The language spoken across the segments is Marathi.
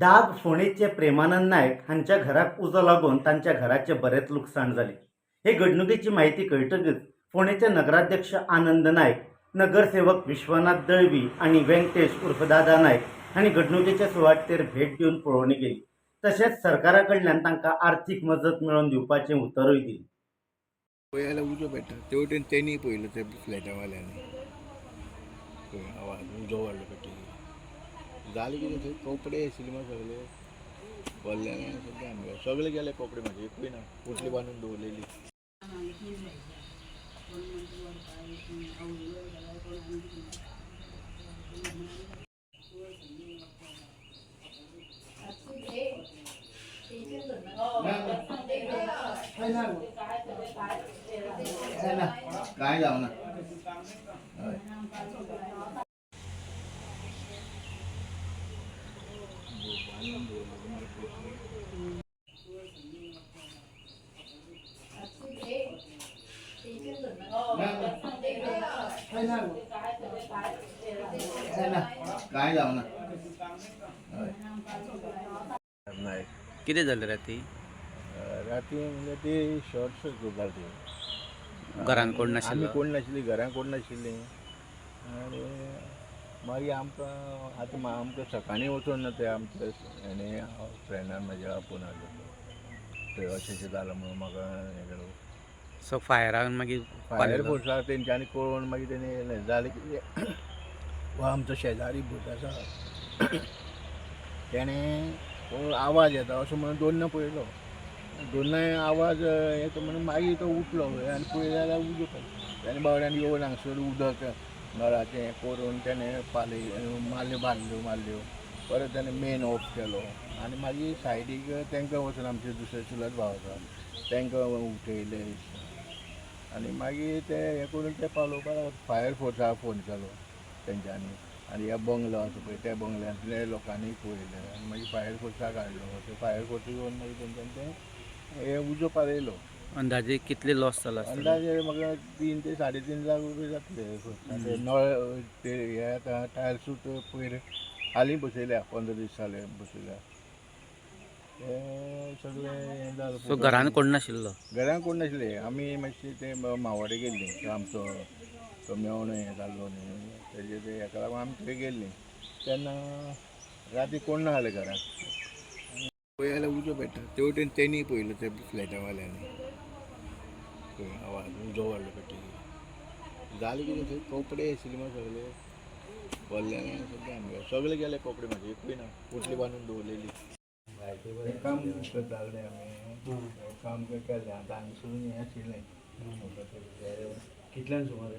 दाग फोणेचे प्रेमानंद नायक हांच्या घराक उजो लागून तांच्या घराचे बरेच लुकसाण जाले हे घडणुकेची माहिती कळटकच फोणेचे नगराध्यक्ष आनंद नायक नगरसेवक विश्वनाथ दळवी आणि व्यंकटेश उर्फ दादा नायक हांणी घडणुकेच्या सुवातेर भेट दिवन पळोवणी केली. तशेंच सरकारा कडल्यान तांकां आर्थीक मजत मेळोवन दिवपाचें उतरूय दिलें. पळयला उजो पेटा ते वटेन तेणी पयलो ते फ्लॅटावाल्यांनी आवाज उजो वाडलो पेटी जालें कितें थंय कपडे आशिल्ले सगळे. वल्ल्यान सगळे आमगे सगळे गेले कपडे म्हाजे एकूय ना पोटली बांदून दवरलेली काय जावना काय नाही कितें जालें राती राती म्हणजे ते शॉर्ट सर्क्यूट जाले घरान कोण नाशिल्लो कोण नाशिल्ली घरान कोण नाशिल्ली आनी मागीर आमकां आतां आमकां सकाळीं वचून ना ते आमचे हेणे फ्रेंडान म्हाज्या आपूण हाडलो थंय अशें अशें जालां म्हणून म्हाका हें केलो सो फायरान मागीर फायर. फोर्साक तेंच्यांनी कळोवन मागीर तेणी येयलें जालें कितें हो आमचो शेजारी भूत आसा तेणें आवाज येता अशें म्हणून दोन्न पळयलो दोनाय आवाज येता म्हणून मागीर तो उठलो आनी पळयलो जाल्यार उजो ताणें बावड्यान येवन हांगसर उदक नळाचें हें करून तेणें पालय मारल्यो बांदल्यो मारल्यो परत तेणें मेन ऑफ केलो. आनी मागीर सायडीक तांकां वचून आमचे दुसरे चुलत भाव आसा तांकां उठयले आनी मागीर ते हें करून ते पालोवपाक फायर फोर्साक फोन केलो तेंच्यांनी आनी हे बंगलो आसा पळय त्या बंगल्यांतले लोकांनी पळयले आनी मागीर फायर फोर्साक हाडलो ते फायर फोर्स येवन मागीर तेंच्यांनी ते हे उजो पालयलो अंदाजे कितले लॉस जाला आसतले? अंदाजे म्हाका तीन ते साडे तीन लाख रुपये जातले. ते नळ ते हे आतां टायल्सूच पयर हालीं बसयल्या पंदरा दीस जाले बसयल्या ते सगळे हें जालें सो घरान कोण नाशिल्लो घरान कोण नाशिल्ले आमी मातशे ते म- मावाडे गेल्ली ते आमचो तो मेवणो हें जाल्लो न्ही तेजे ते हेका लागून आमी थंय गेल्ली तेन्ना राती कोण ना जालें घरान पळयल्यार उजो पेट्टा ते वटेन तेणी पयलो ते फ्लॅटावाल्यांनी पळय आवाज उजो वाडलो पेटी जालें कितें थंय कपडे आशिल्ले मरे सगळे वल्ल्यान सगळे आमगे सगळे गेले कपडे म्हाजे एकूय ना पोटली बांदून दवरलेली काम करताले आमी काम केलें आतां हांगसून हें आशिल्लें कितल्यान सुमारे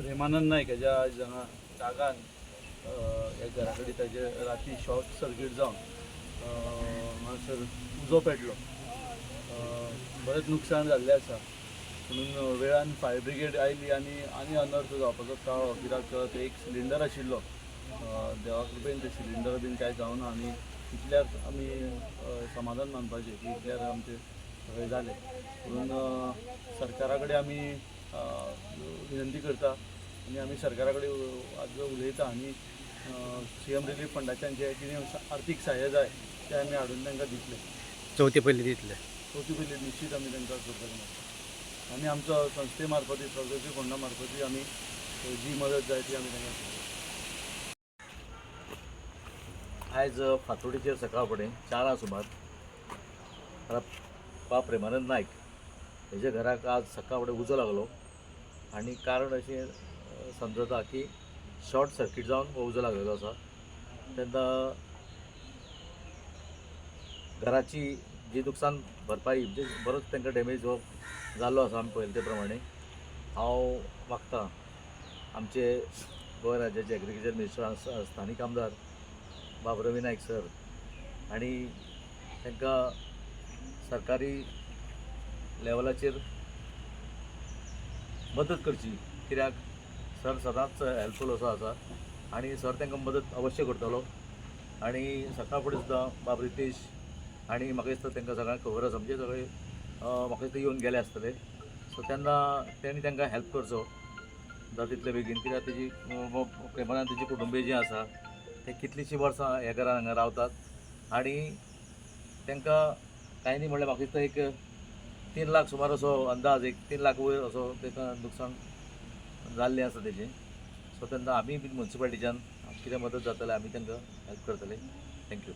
प्रेमानंद नायक हेज्या हांगा जागान ह्या घरा कडेन ताजे राती शॉर्ट सर्कीट जावन हांगासर उजो पेटलो बरेंच नुकसाण जाल्लें आसा म्हणून वेळान फायर ब्रिगेड आयली आनी आनी अनर्थ जावपाचो टाळो हो, कित्याक ते एक सिलिंडर आशिल्लो. देवा कृपेन ते सिलिंडर बीन कांय जावना आनी इतल्यार आमी समाधान मानपाचें की इतल्यार आमचें सगळें जालें म्हणून सरकारा कडेन आमी विनंती करता आनी आमी सरकारा कडेन आज उलयता आनी सी एम रिलीफ फंडाच्यान जे कितें आर्थीक सहाय्य जाय तें आमी हाडून तांकां दितले चवथी पयली दितले चवथी पयली निश्चित आमी तांकां करपाक आनी आमचो संस्थे मार्फती प्रगती फंडा मार्फती आमी जी मदत जाय ती आमी तांकां. आयज फातोडीचेर सकाळ फुडें चारां सुमार घरा बा प्रेमानंद नायक हेज्या घराक आज सकाळ फुडें उजो लागलो. आनी कारण अशें समजता की शॉर्ट सर्कीट जावन हो उजो लागलेलो आसा तेन्ना घराची जी नुकसान भरपाई म्हणजे बरोच तांकां डॅमेज हो जाल्लो आसा आमी पळयले ते प्रमाणे हांव मागतां आमचे गोंय राज्याचे एग्रिकल्चर मिनिस्टर स्थानीक आमदार बाबुराव विनायक सर आनी तांकां सरकारी लेवलाचेर मदत करची. कित्याक? सर सदांच हेल्पफूल असो आसा. आनी सर तांकां मदत अवश्य करतलो. आनी सकाळ फुडें सुद्दां बाब रितेश आनी म्हाका दिसता तांकां सगळ्यांक खबर आसा. म्हणजे सगळे म्हाका दिसता येवन गेले आसतले. सो तेन्ना तेणी तांकां हेल्प करचो. जाता तितले बेगीन. कित्याक तेजी प्रेमानान तेजी कुटुंबीय जी आसा ते कितलींशीं वर्सां ह्या घरान हांगा रावतात. आनी तांकां कांय न्ही म्हणल्यार म्हाका दिसता एक तीन लाख सुमार असो अंदाज एक तीन लाख वयर असो ताका नुकसान जाल्लें आसा तेजें सो तेन्ना आमी बी मुन्सिपालिटीच्यान कितें मदत जातालें आमी तांकां हेल्प करतले. थँक्यू